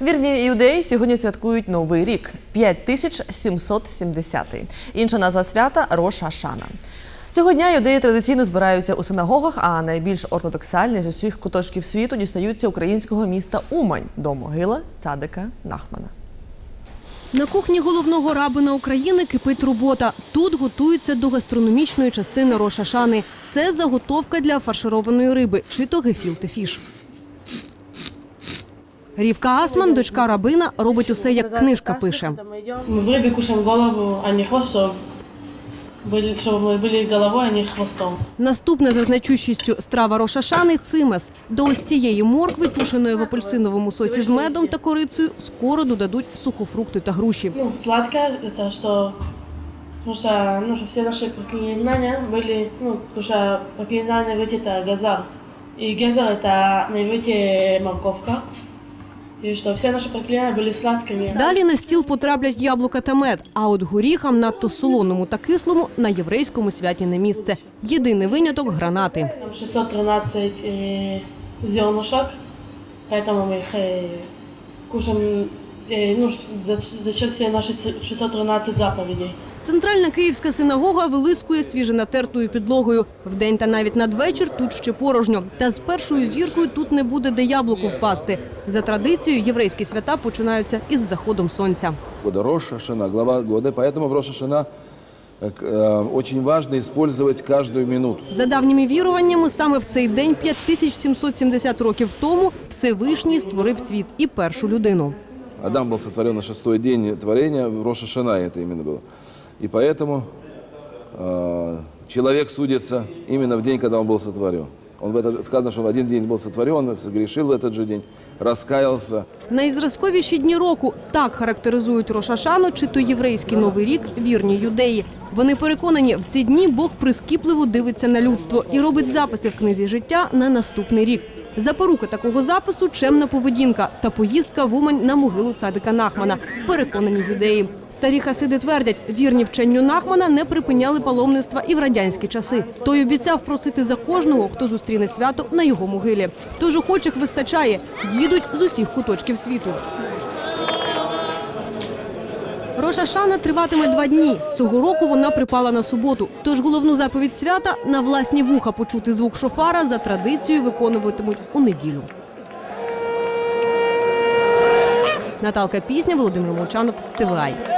Вірні юдеї сьогодні святкують новий рік 5770. Інша назва свята Рош Ашана. Цього дня юдеї традиційно збираються у синагогах, а найбільш ортодоксальні з усіх куточків світу дістаються українського міста Умань до могили цадика Нахмана. На кухні головного рабина України кипить робота. Тут готуються до гастрономічної частини рошашани. Це заготовка для фаршированої риби, чи то гефілте фіш. Рівка Асман, дочка рабина, робить усе, як книжка пише. Мы в рыбе кушаем голову, а не хвост, чтобы, были, чтобы мы были головой, а не хвостом. Наступна за значущістю страва рошашани – цимес. До ось цієї моркви, тушеної в апельсиновому соці з медом та корицею, скоро додадуть сухофрукти та груші. Ну, сладкое, это что... Потому что, ну, что все наши проклинания были, ну, потому что проклинание ведь это газар. И газар это на иврите морковка. И что все наши проклинания были сладкими. Далі на стіл потраплять яблука та мед, а от горіхам надто солоному та кислому на єврейському святі не місце. Єдиний виняток – гранати. Там 613 э, зернышек, поэтому мы их э, кушаем, э, ну, за- зачем все наши 613 заповедей. Центральна київська синагога вилискує свіженатертою підлогою. Вдень та навіть надвечір тут ще порожньо. Та з першою зіркою тут не буде де яблуку впасти. За традицією єврейські свята починаються із заходом сонця. года Рош Шана, глава года. Поэтому в Рош Шана очень важно использовать каждую минуту. За давніми віруваннями, саме в цей день 5770 років тому Всевишній створив світ і першу людину. Адам был сотворен на шестой день творения, в Роша Шана это именно было. И поэтому э, человек судится именно в день, когда он был сотворен. Он в это, сказано, что в один день был сотворен, согрешил в этот же день, раскаялся. Найзразковіші дні року так характеризують Рошашану чи то єврейський новий рік вірні юдеї. Вони переконані, в ці дні Бог прискіпливо дивиться на людство і робить записи в книзі життя на наступний рік. Запорука такого запису чемна поведінка та поїздка в Умань на могилу цадика Нахмана. Переконані юдеї. Старі хасиди твердять, вірні вченню Нахмана не припиняли паломництва і в радянські часи. Той обіцяв просити за кожного, хто зустріне свято на його могилі. Тож охочих вистачає, їдуть з усіх куточків світу. Роша Шана триватиме два дні. Цього року вона припала на суботу. Тож головну заповідь свята на власні вуха почути звук шофара за традицією виконуватимуть у неділю. Наталка Пісня, Володимир Молчанов, ТВАЙ.